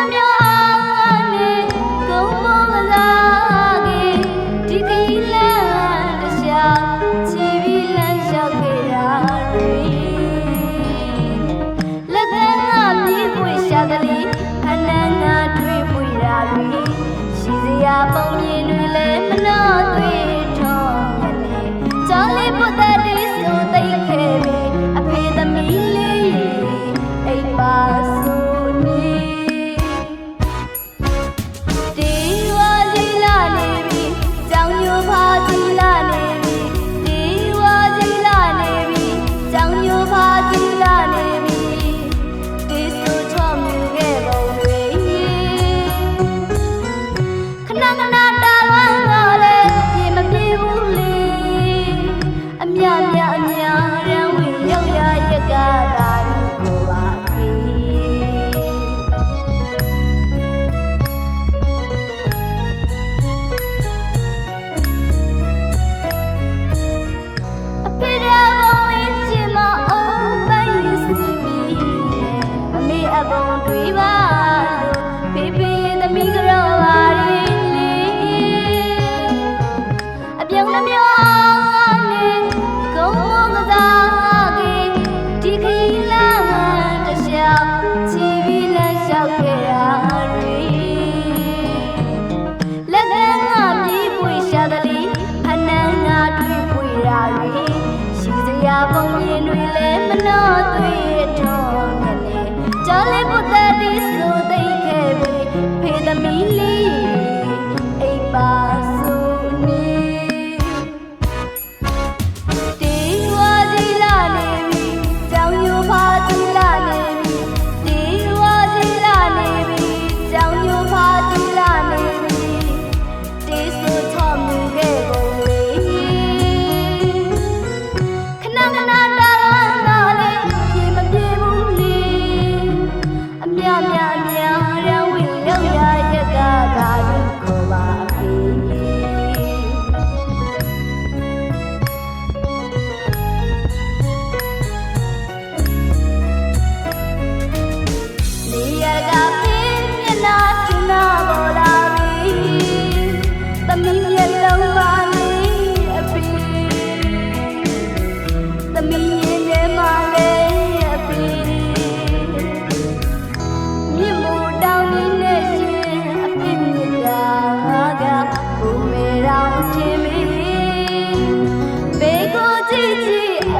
한다면 ကုန်တွေးပါဖေဖေသမီးကတော့ပါလေလေအပြုံးနှမျောလေးကုန်းမောကစားကေဒီခရီးလမ်းတခြားချီပြီးလက်လျှောက်ခဲ့တာတွေလက်သန်းကပြေးပွေရှာသည်အနံငါတွေးပွေရာတွေရှိစရာပုံရင်တွေလည်းမနှောသွေး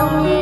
猫咪